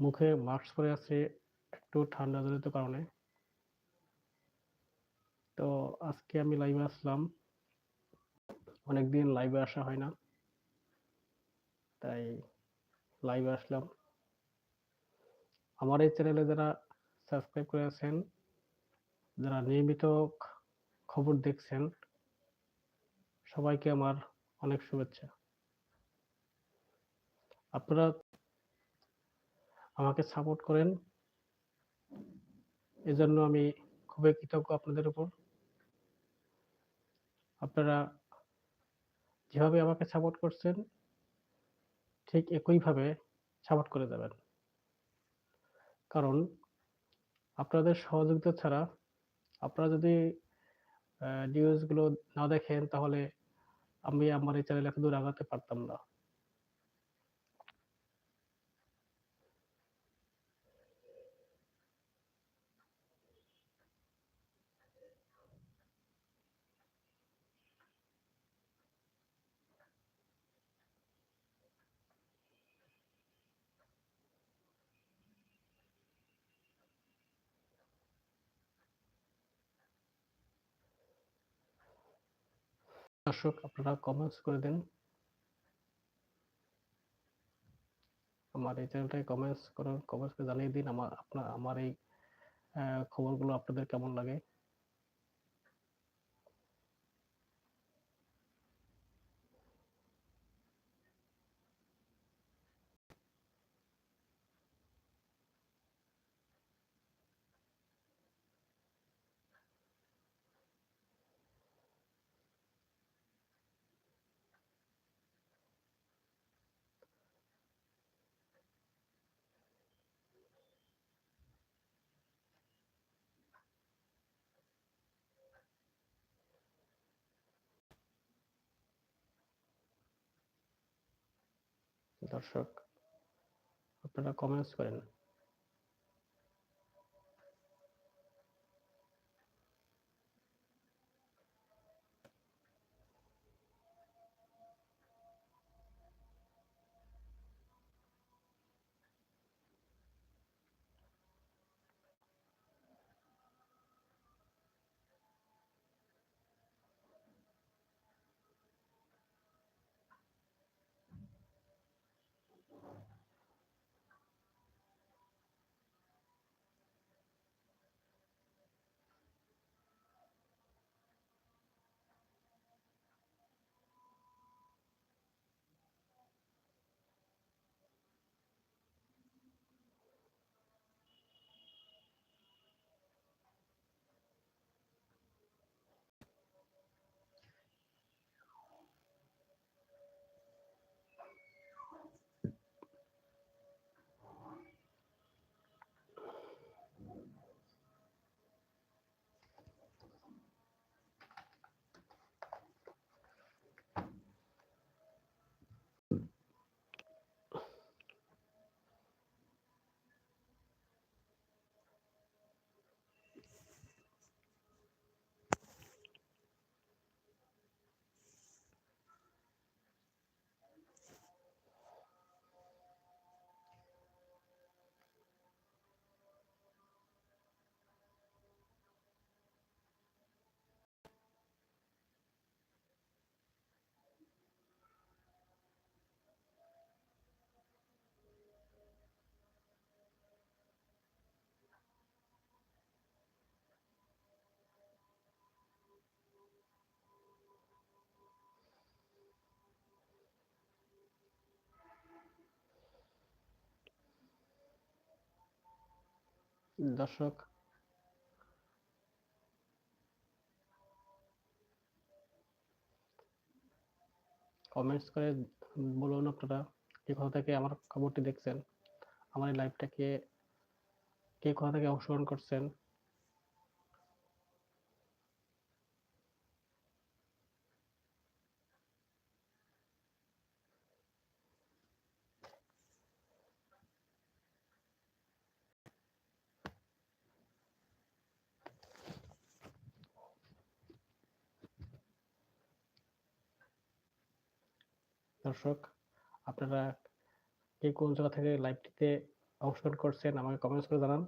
মুখে মাস্ক পরে আছি একটু ঠান্ডা জনিত কারণে। তো আজকে আমি লাইভে আসলাম। অনেকদিন লাইভে আসা হয় না। তাই লাইভে আসলাম। আমার এই চ্যানেলে যারা সাবস্ক্রাইব করে আছেন, যারা নিয়মিত খবর দেখছেন, সবাইকে আমার অনেক শুভেচ্ছা। আপনারা আমাকে সাপোর্ট করেন। এজন্য আমি খুবই কৃতজ্ঞ আপনাদের উপর। আপনারা যেভাবে আমাকে সাপোর্ট করছেন, ঠিক একইভাবে সাপোর্ট করে দেবেন কারণ আপনাদের সহযোগিতা ছাড়া আপনারা যদি নিউজগুলো না দেখেন, তাহলে আমি আমার এই চ্যানেল এত দূর আগাতে পারতাম না। দর্শক, আপনারা কমেন্টস করে দেন। আমার এই চ্যানেলটায় কমেন্টস করার কমেন্টস করে জানিয়ে দিন, আমার, আপনার, আমার এই খবরগুলো আপনাদের কেমন লাগে। দর্শক আপনারা কমেন্টস করেন। দর্শক। কমেন্টস করে বলুন আপনারা, কে কোথা থেকে আমার খবরটি দেখছেন? আমার এই লাইভটাকে কে কোথা থেকে অংশগ্রহণ করছেন? দর্শক আপনারা কে কোন জায়গা থেকে লাইভটিতে অংশগ্রহণ করছেন আমাকে কমেন্টস করে জানান।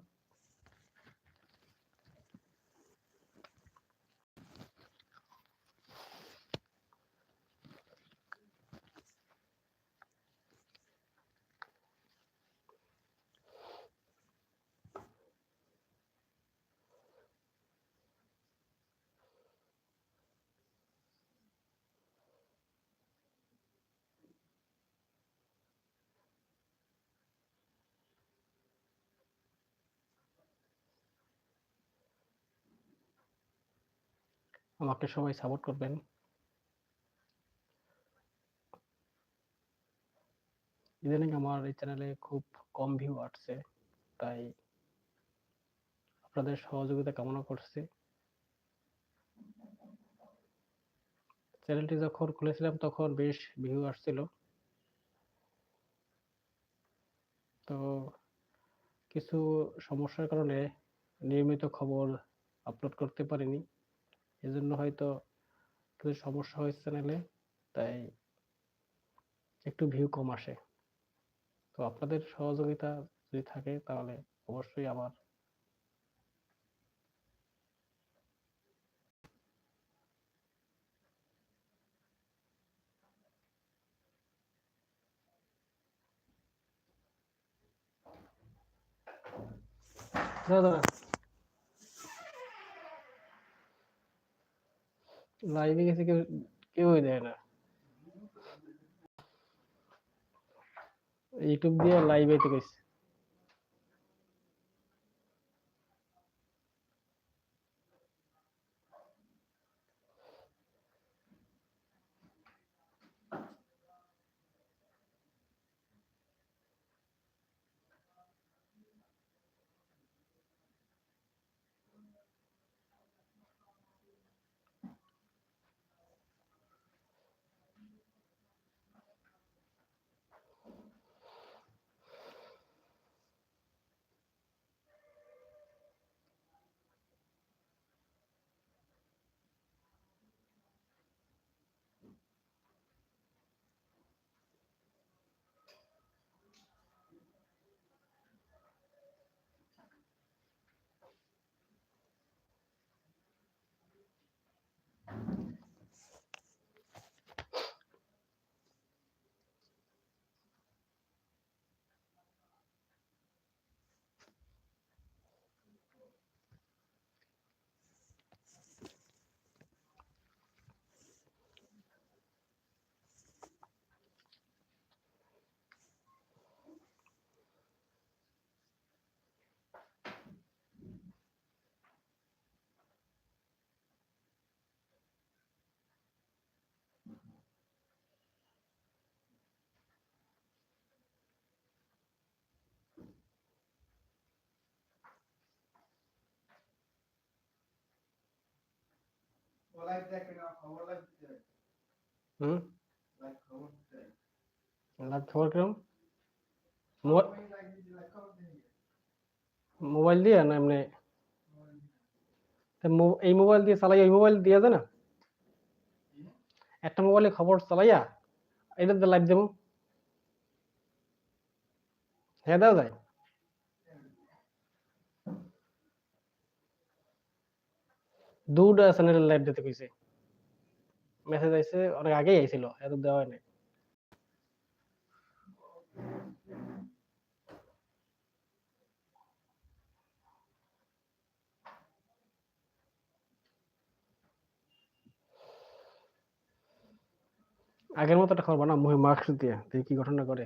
আমাকে সবাই সাপোর্ট করবেন। ইদানিং আমার এই চ্যানেলে খুব কম ভিউ আসছে, তাই আপনাদের সহযোগিতা কামনা করছি। চ্যানেলটি যখন খুলেছিলাম, তখন বেশ ভিউ আসছিল। তো কিছু সমস্যার কারণে নিয়মিত খবর আপলোড করতে পারিনি। এজন্য হয়তো কিছু সমস্যা হয়েছে চ্যানেলে তাই একটু ভিউ কম আসে। তো আপনাদের সহযোগিতা যদি থাকে তাহলে অবশ্যই আমার দাদা লাইভে গেছে কেউ কেউই দেয় না। ইউটিউব দিয়ে লাইভ আইতে কইছে হুম লাইভ খবর কিরম মোবাইল দিয়ে না এমনি? এই মোবাইল দিয়ে চালাই ওই মোবাইল দিয়ে যায় না একটা মোবাইলে খবর চালাইয়া এটা লাইভ দেবো? হ্যাঁ দেওয়া যায় দুটা চ্যানেলের লাইভ দিতে কইছে। মেসেজ আইছে, অনেক আগেই আইছিল, এত দেওয়া হয় নাই। আগের মতো একটা খবর বানা মুহে মাস্ক দিয়ে দেখি কি ঘটনা করে